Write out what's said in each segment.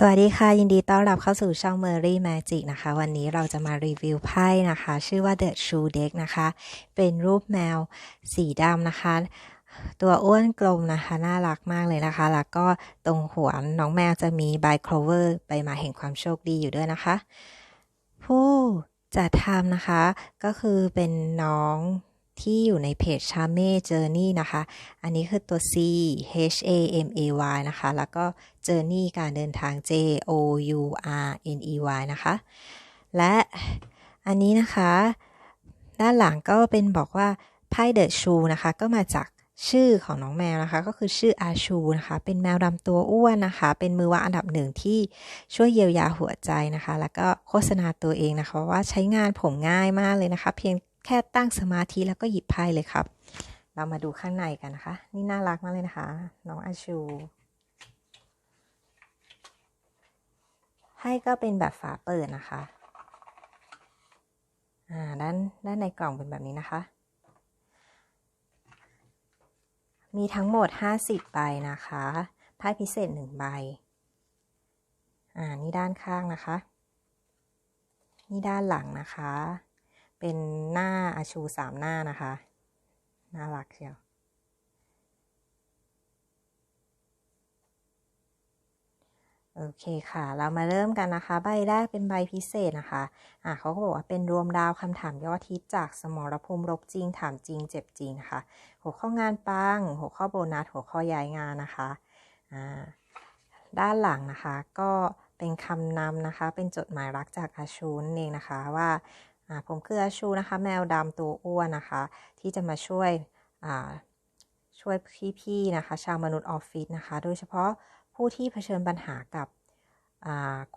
สวัสดีค่ะ ยินดีต้อนรับเข้าสู่ช่อง Merry Magic นะคะ วันนี้เราจะมารีวิวไพ่นะคะ ชื่อว่า The True Deck นะคะ เป็นรูปแมวสีดำนะคะ ตัวอ้วนกลมนะคะ น่ารักมากเลยนะคะ แล้วก็ตรงหัวน้องแมวจะมีใบโคลเวอร์ใบมาแห่งความโชคดีอยู่ด้วยนะคะ ผู้จัดทำนะคะ ก็คือเป็นน้อง ที่อยู่ในเพจ c h a m e Journey นะคะ อันนี้คือตัว C H A M A Y นะคะ แล้วก็ Journey การเดินทาง J O U R N E Y นะคะ และอันนี้นะคะ ด้านหลังก็เป็นบอกว่าไพ่เดอะชูนะคะ ก็มาจากชื่อของน้องแมวนะคะ ก็คือชื่ออาชูนะคะ เป็นแมวดำตัวอ้วนนะคะ เป็นมือวางอันดับหนึ่งที่ช่วยเยียวยาหัวใจนะคะ แล้วก็โฆษณาตัวเองนะคะ ว่าใช้งานผมง่ายมากเลยนะคะ เพียง แค่ตั้งสมาธิแล้วก็หยิบไพ่เลยครับ เรามาดูข้างในกันนะคะ นี่น่ารักมากเลยนะคะ น้องอาชูไพ่ก็เป็นแบบฝาเปิดนะคะอ่าด้านด้านในกล่องเป็นแบบนี้นะคะ มีทั้งหมด 50ใบนะคะไพ่พิเศษ1ใบอ่านี่ด้านข้างนะคะ นี่ด้านหลังนะคะ เป็นหน้าอาชูสามหน้านะคะ น่ารักเชียว โอเคค่ะ เรามาเริ่มกันนะคะ ใบแรกเป็นใบพิเศษนะคะ อะเขาก็บอกว่าเป็นรวมดาวคำถามยอดฮิตจากสมรภูมิรบจริง ถามจริง เจ็บจริงค่ะ หัวข้องานปัง หัวข้อโบนัส หัวข้อย้ายงานนะคะ อ่า ด้านหลังนะคะก็เป็นคำนำนะคะ เป็นจดหมายรักจากอาชูนเองนะคะว่าอ่า ผมคืออาชูนะคะ แมวดำตัวอ้วนนะคะ ที่จะมาช่วยอ่าช่วยพี่ๆนะคะ ชาวมนุษย์ออฟฟิศนะคะ โดยเฉพาะผู้ที่เผชิญปัญหากับ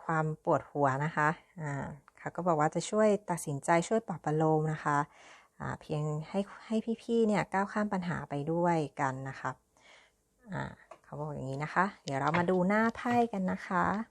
ความปวดหัวนะคะค่ะก็บอกว่าจะช่วยตัดสินใจช่วยปรับประโลมนะคะเพียงให้ให้พี่ๆเนี่ยก้าวข้ามปัญหาไปด้วยกันนะคะเขาบอกอย่างนี้นะคะ เดี๋ยวเรามาดูหน้าไพ่กันนะคะ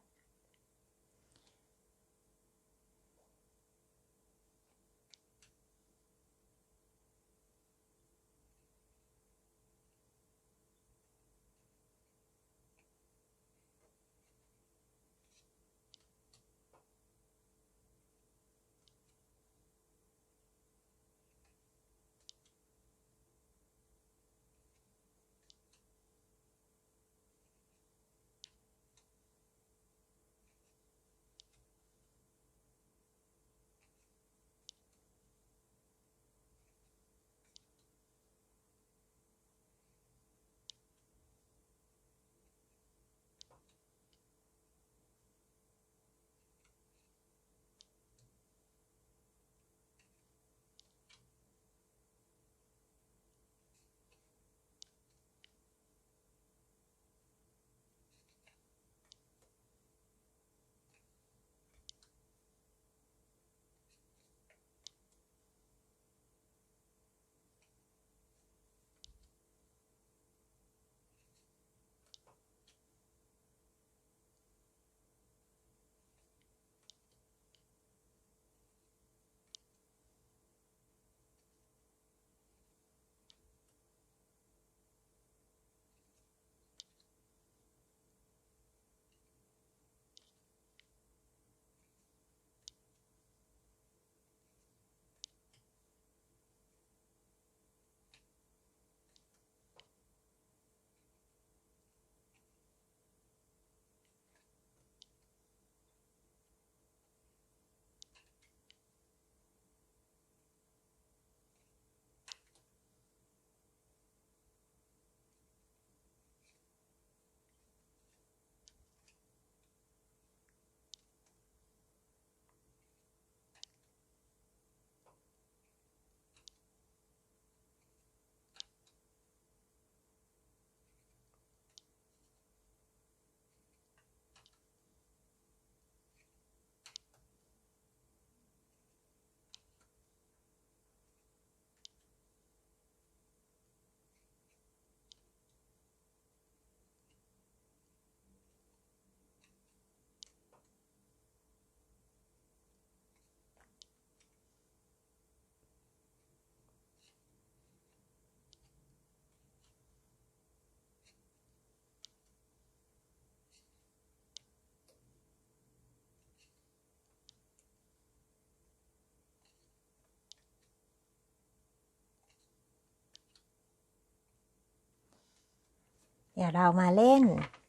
ดี๋ยวเรามาเล่น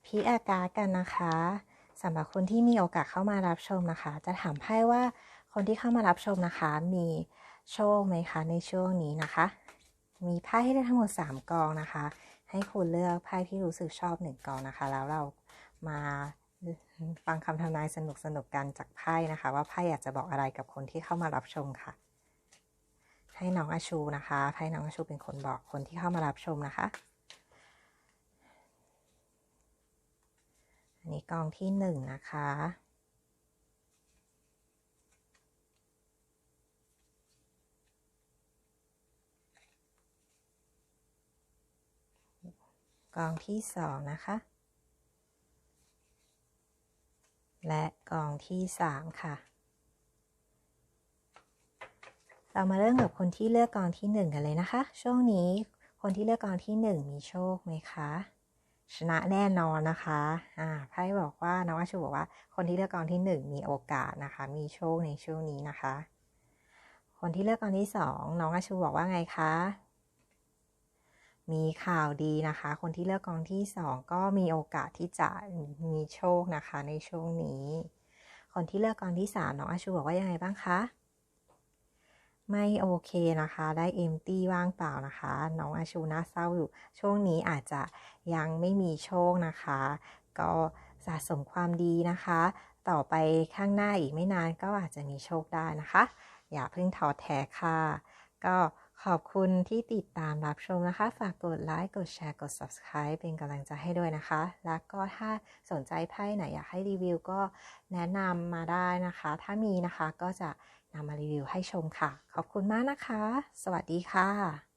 พีอากากันนะคะสำหรับคนที่มีโอกาสเข้ามารับชมนะคะ จะถามไพ่ว่าคนที่เข้ามารับชมนะคะ มีโชคไหมคะในช่วงนี้นะคะ มีไพ่ให้ได้ทั้งหมด 3กองนะคะ ให้คุณเลือกไพ่ที่รู้สึกชอบหนึ่งกองนะคะ แล้วเรามาฟังคำทำนายสนุกสนุกกันจากไพ่นะคะ ว่าไพ่อยากจะบอกอะไรกับคนที่เข้ามารับชมค่ะให้น้องอาชูนะคะไพ่น้องอาชูเป็นคนบอกคนที่เข้ามารับชมนะคะ นนี้กองที่หนึ่งนะคะ กองที่สองนะคะ และกองที่สามค่ะ เรามาเริ่มกับคนที่เลือกกองที่หนึ่งกันเลยนะคะ ช่วงนี้คนที่เลือกกองที่หนึ่งมีโชคไหมคะ ชนะแน่นอนนะคะอ่าไพ่บอกว่าน้องอาชูบอกว่า คนที่เลือกกองที่หนึ่งมีโอกาสนะคะ มีโชคในช่วงนี้นะคะ คนที่เลือกกองที่สองน้องอาชูบอกว่าไงคะมีข่าวดีนะคะ คนที่เลือกกองที่สองก็มีโอกาสที่จะมีโชคนะคะในช่วงนี้ คนที่เลือกกองที่สามน้องอาชูบอกว่ายังไงบ้างคะ ไม่โอเคนะคะ ได้เอมตี้ว่างเปล่านะคะ น้องอาชูน่าเศร้าอยู่ ช่วงนี้อาจจะยังไม่มีโชคนะคะ ก็สะสมความดีนะคะ ต่อไปข้างหน้าอีกไม่นานก็อาจจะมีโชคได้นะคะ อย่าเพิ่งท้อแท้ค่ะ ก็ขอบคุณที่ติดตามรับชมนะคะ ฝากกดไลค์ กดแชร์ กด subscribe เป็นกำลังใจให้ด้วยนะคะ แล้วก็ถ้าสนใจไพ่ไหนอยากให้รีวิวก็แนะนำมาได้นะคะ ถ้ามีนะคะก็จะ นำมารีวิวให้ชมค่ะ ขอบคุณมากนะคะ สวัสดีค่ะ